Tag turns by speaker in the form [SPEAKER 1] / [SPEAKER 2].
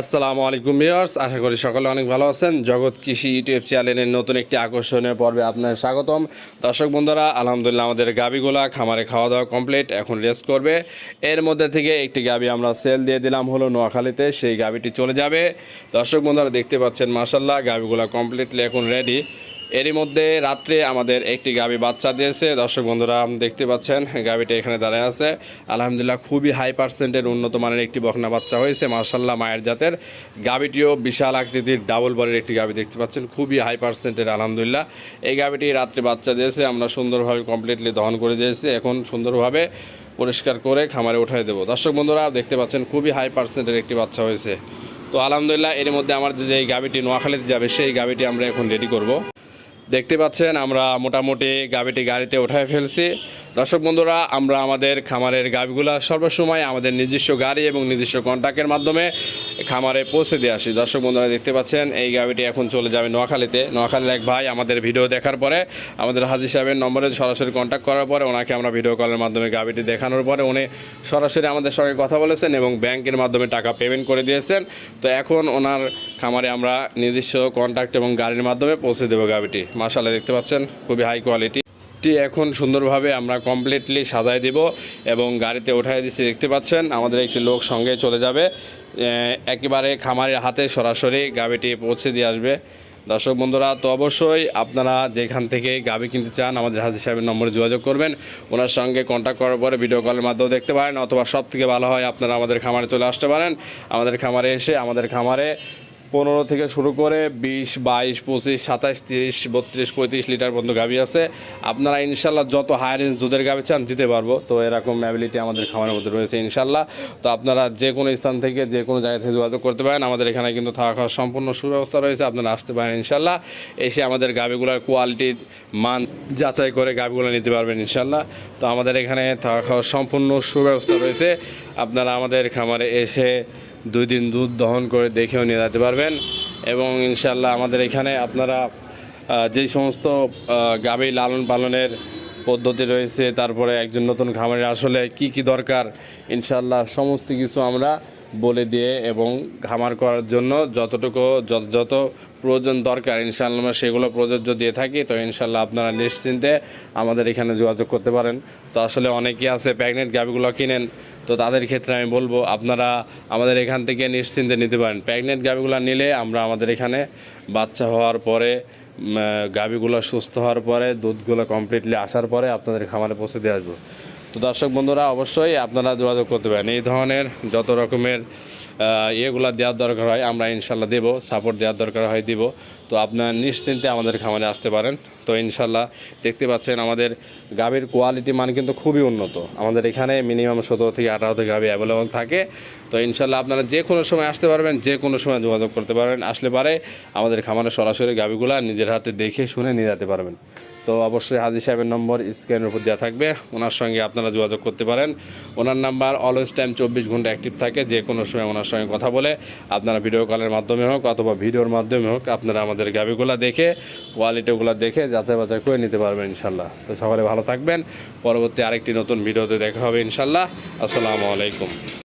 [SPEAKER 1] আসসালামু আলাইকুম ভিউয়ার্স, আশা করি সকলে অনেক ভালো আছেন। জগৎ কৃষি ইউটিউব চ্যানেলের নতুন একটি আকর্ষণীয় পর্বে আপনার স্বাগতম। দর্শক বন্ধুরা, আলহামদুলিল্লাহ আমাদের গাবিগুলা খামারে খাওয়া দাওয়া কমপ্লিট এখন রেস্ট করবে। এর মধ্যে থেকে একটি গাবি আমরা সেল দিয়ে দিলাম হলো নোয়াখালীতে, সেই গাবিটি চলে যাবে। দর্শক বন্ধুরা, দেখতে পাচ্ছেন মার্শাল্লাহ গাবিগুলা কমপ্লিটলি এখন রেডি এরই মধ্যে রাত্রে আমাদের একটি গাবি বাচ্চা দিয়েছে। দর্শক বন্ধুরা, দেখতে পাচ্ছেন, গাবিটা এখানে দাঁড়ায় আছে। আলহামদুলিল্লাহ খুবই হাই পার্সেন্টের উন্নত মানের একটি বকনা বাচ্চা হয়েছে মার্শাল্লাহ মায়ের জাতের। গাবিটিও বিশাল আকৃতির ডাবল বলের একটি গাবি দেখতে পাচ্ছেন, খুবই হাই পার্সেন্টের আলহামদুলিল্লাহ। এই গাবিটি রাত্রে বাচ্চা দিয়েছে, আমরা সুন্দরভাবে কমপ্লিটলি দহন করে দিয়েছি। এখন সুন্দরভাবে পরিষ্কার করে খামারে উঠাই দেবো। দর্শক বন্ধুরা, দেখতে পাচ্ছেন, খুবই হাই পার্সেন্টের একটি বাচ্চা হয়েছে। তো আলহামদুলিল্লাহ এর মধ্যে আমাদের যে গাবিটি নোয়াখালীতে যাবে, সেই গাবিটি আমরা এখন রেডি করব। দেখতে পাচ্ছেন আমরা মোটামুটি গাবিটি গাড়িতে উঠায় ফেলছি। দর্শক বন্ধুরা, আমরা আমাদের খামারের গাবিগুলা সর্বসময় আমাদের নিজস্ব গাড়ি এবং নিজস্ব কন্ট্যাক্টের মাধ্যমে খামারে পৌঁছে দিয়ে আসি। দর্শক বন্ধুরা, দেখতে পাচ্ছেন, এই গাবিটি এখন চলে যাবে নোয়াখালীতে। নোয়াখালীর এক ভাই আমাদের ভিডিও দেখার পরে আমাদের হাজি সাহেবের নম্বরে সরাসরি কন্ট্যাক্ট করার পরে ওনাকে আমরা ভিডিও কলের মাধ্যমে গাবিটি দেখানোর পরে উনি সরাসরি আমাদের সঙ্গে কথা বলেছেন এবং ব্যাংকের মাধ্যমে টাকা পেমেন্ট করে দিয়েছেন। তো এখন ওনার খামারে আমরা নিজস্ব কন্ট্যাক্ট এবং গাড়ির মাধ্যমে পৌঁছে দেবো গাবিটি মাসালে দেখতে পাচ্ছেন, খুবই হাই কোয়ালিটি টি এখন সুন্দরভাবে আমরা কমপ্লিটলি সাজায় দিব এবং গাড়িতে উঠাই দিচ্ছি, দেখতে পাচ্ছেন? আমাদের একটি লোক সঙ্গে চলে যাবে। একেবারে খামারের হাতে সরাসরি গাবিটি পৌঁছে দিয়ে আসবে। দর্শক বন্ধুরা, তো অবশ্যই আপনারা যেখান থেকে গাবি কিনতে চান, আমাদের হাজির সাহেবের নম্বরে যোগাযোগ করবেন। ওনার সঙ্গে কন্ট্যাক্ট করার পরে ভিডিও কলের মাধ্যমে দেখতে পারেন, অথবা সব থেকে ভালো হয় আপনারা আমাদের খামারে চলে আসতে পারেন। আমাদের খামারে এসে, আমাদের খামারে পনেরো থেকে শুরু করে বিশ, বাইশ, পঁচিশ, সাতাশ, তিরিশ, বত্রিশ, পঁয়ত্রিশ লিটার পর্যন্ত গাভি আছে। আপনারা ইনশাল্লাহ যত হাই রেঞ্জ দুধের গাভি চান দিতে পারব। তো এরকম অ্যাবিলিটি আমাদের খামারের মধ্যে রয়েছে ইনশাল্লাহ। তো আপনারা যে কোনো স্থান থেকে যে কোনো জায়গা থেকে যোগাযোগ করতে পারেন। আমাদের এখানে কিন্তু থাকা খাওয়ার সম্পূর্ণ সুব্যবস্থা রয়েছে। আপনারা আসতে পারেন ইনশাল্লাহ। এসে আমাদের গাভিগুলোর কোয়ালিটির মান যাচাই করে গাভিগুলো নিতে পারবেন ইনশাল্লাহ। তো আমাদের এখানে থাকা খাওয়ার সম্পূর্ণ সুব্যবস্থা রয়েছে। আপনারা আমাদের খামারে এসে দুই দিন দুধ দহন করে দেখেও নিয়ে যেতে পারবেন এবং ইনশাল্লাহ আমাদের এখানে আপনারা যেই সমস্ত গাভী লালন পালনের পদ্ধতি রয়েছে, তারপরে একজন নতুন খামারে আসলে কি কি দরকার ইনশাল্লাহ সমস্ত কিছু আমরা বলে দিয়ে এবং খামার করার জন্য যতটুকু, যত যত প্রয়োজন দরকার ইনশাল্লাহ আমরা সেগুলো প্রযোজ্য দিয়ে থাকি, তো ইনশাল্লাহ আপনারা নিশ্চিন্তে আমাদের এখানে যোগাযোগ করতে পারেন। তো আসলে অনেকেই আছে প্রেগনেন্ট গাভিগুলো কিনেন তো তাদের ক্ষেত্রে আমি বলব, আপনারা আমাদের এখান থেকে নিশ্চিন্তে নিতে পারেন। প্রেগনেন্ট গাভিগুলো নিলে আমরা আমাদের এখানে বাচ্চা হওয়ার পরে গাভীগুলো সুস্থ হওয়ার পরে, দুধগুলো কমপ্লিটলি আসার পরে আপনাদের খামারে পৌঁছে দিয়ে আসব। তো দর্শক বন্ধুরা, অবশ্যই আপনারা যোগাযোগ করতে পারেন। এই ধরনের যত রকমের ইয়েগুলা দেওয়ার দরকার হয়, আমরা ইনশাল্লাহ দেবো সাপোর্ট দেওয়ার দরকার হয়, দিব। তো আপনার নিশ্চিন্তে আমাদের খামারে আসতে পারেন। তো ইনশাল্লাহ দেখতে পাচ্ছেন আমাদের গাভীর কোয়ালিটি মান কিন্তু খুবই উন্নত। আমাদের এখানে মিনিমাম সতেরো থেকে আঠারোতে গাভী অ্যাভেলেবল থাকে। তো ইনশাল্লাহ আপনারা যে কোনো সময় আসতে পারবেন, যে কোনো সময় যোগাযোগ করতে পারবেন। আসলে পারে আমাদের খামারে সরাসরি গাভীগুলা নিজের হাতে দেখে শুনে নিয়ে যেতে পারবেন। তো অবশ্যই হাজি সাহেবের নম্বর স্ক্রিনের উপর দেওয়া থাকবে। ওনার সঙ্গে আপনারা যোগাযোগ করতে পারেন। ওনার নাম্বার অলওয়েজ টাইম চব্বিশ ঘণ্টা অ্যাক্টিভ থাকে, যে কোনো সময় ওনার সঙ্গে কথা বলে আপনারা ভিডিও কলের মাধ্যমে হোক অথবা ভিডিওর মাধ্যমে হোক আপনারা আমাদের গাভিগুলো দেখে কোয়ালিটিগুলো দেখে যাচাই বাছাই করে নিতে পারবেন ইনশাল্লাহ। তো সকালে ভালো থাকবেন। পরবর্তী আরেকটি নতুন ভিডিওতে দেখা হবে ইনশাল্লাহ। আসসালামু আলাইকুম।